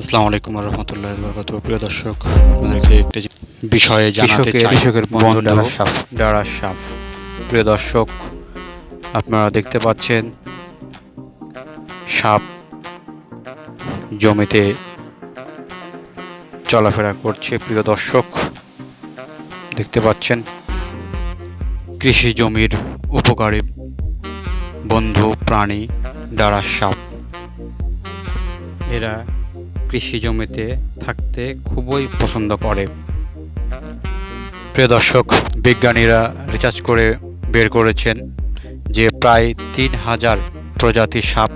আসসালামু আলাইকুম রহমতুল্লাহ বরকত প্রিয় দর্শক আপনাদেরকে একটি বিষয়ে জানাতে চাই। কৃষকের বন্ধু প্রিয় দর্শক আপনারা দেখতে পাচ্ছেন সাপ জমিতে চলাফেরা করছে। প্রিয় দর্শক দেখতে পাচ্ছেন কৃষি জমির উপকারী বন্ধু প্রাণী ডারার সাপ। এরা কৃষি জমিতে থাকতে খুবই পছন্দ করে। প্রিয় দর্শক, বিজ্ঞানীরা রিসার্চ করে বের করেছেন যে প্রায় তিন হাজার প্রজাতির সাপ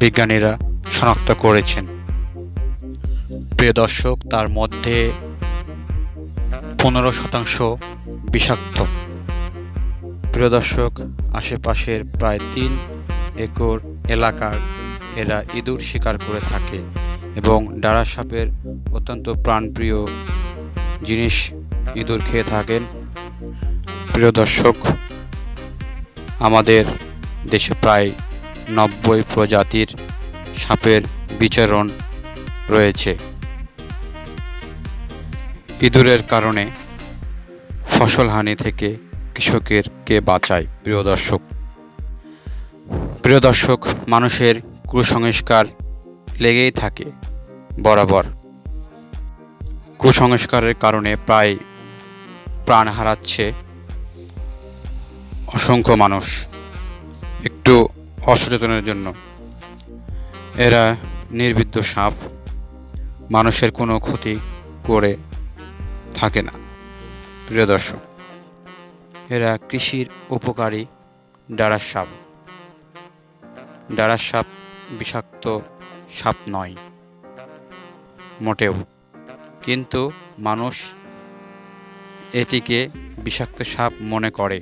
বিজ্ঞানীরা শনাক্ত করেছেন। প্রিয় দর্শক, তার মধ্যে পনেরো শতাংশ বিষাক্ত। প্রিয় দর্শক, আশেপাশের প্রায় তিন একর এলাকার এরা ইঁদুর শিকার করে থাকে এবং ডারা সাপের অত্যন্ত প্রাণপ্রিয় জিনিস ইঁদুর খেয়ে থাকেন। প্রিয় দর্শক, আমাদের দেশে প্রায় নব্বই প্রজাতির সাপের বিচরণ রয়েছে। ইঁদুরের কারণে ফসল হানি থেকে কৃষকের কে বাঁচায়? প্রিয় দর্শক প্রিয় দর্শক, মানুষের কুসংস্কার লেগেই থাকে, বরাবর। কুসংস্কারের কারণে প্রায় প্রাণ হারাচ্ছে অসংখ্য মানুষ, একটু অসচেতনের জন্য। এরা নির্বিদ্য সাপ, মানুষের কোনো ক্ষতি করে থাকে না, প্রিয় দর্শক। এরা কৃষির উপকারী ডারার সাপ। ডারার সাপ বিষাক্ত সাপ নয়। মোটেও। কিন্তু মানুষ এটিকে বিষাক্ত সাপ মনে করে।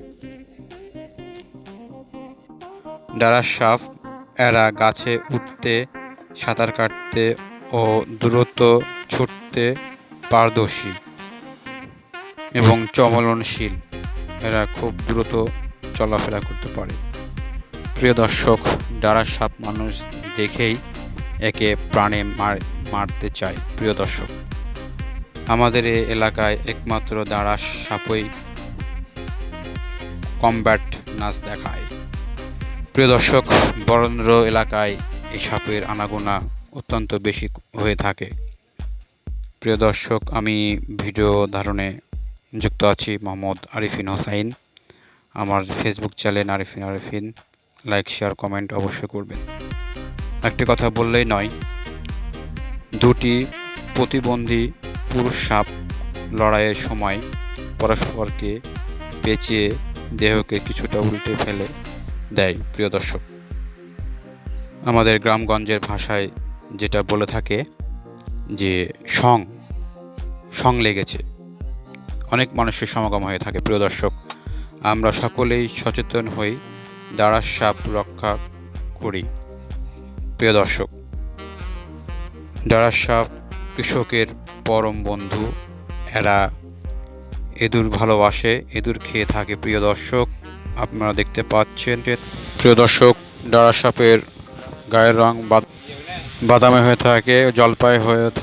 ডারার সাপ এরা গাছে উঠতে, সাঁতার কাটতে ও দ্রুত ছুটতে পারদর্শী এবং চমলনশীল এরা খুব দ্রুত চলাফেরা করতে পারে। প্রিয় দর্শক ডারার সাপ মানুষ দেখেই একে প্রাণে মার, মারতে চায়। প্রিয় দর্শক, আমাদের এই এলাকায় একমাত্র দাঁড়া সাপই কমব্যাট নাচ দেখায়। প্রিয় দর্শক, বরেন্দ্র এলাকায় এই সাপের আনাগোনা অত্যন্ত বেশি হয়ে থাকে। প্রিয় দর্শক, আমি ভিডিও ধারণে যুক্ত আছি মোহাম্মদ আরিফিন হোসাইন। আমার Facebook channel Arifin Arifin. Like share comment অবশ্যই করবেন। একটি কথা বললেই নয়, দুটি প্রতিবন্ধী পুরুষ সাপ লড়াইয়ের সময় পরস্পরকে পেঁচিয়ে দেহকে কিছুটা উল্টে ফেলে দেয়, প্রিয় দর্শক। আমাদের গ্রামগঞ্জের ভাষায় যেটা বলে থাকে যে, সং সং লেগেছে। অনেক মানুষের সমাগম হয়ে থাকে, প্রিয় দর্শক। আমরা সকলেই সচেতন হই দাঁড়ার সাপ রক্ষা করি। প্রিয় দর্শক দাঁড়ার সাপ কৃষকের পরম বন্ধু, এরা এদুর ভালোবাসে, এদুর খেয়ে থাকে। প্রিয় দর্শক, আপনারা দেখতে পাচ্ছেন যে, প্রিয় দর্শক ডারা সাপের গায়ের রং বাদ- বাদামি হয়ে থাকে, জলপাই হয়ে থাকে।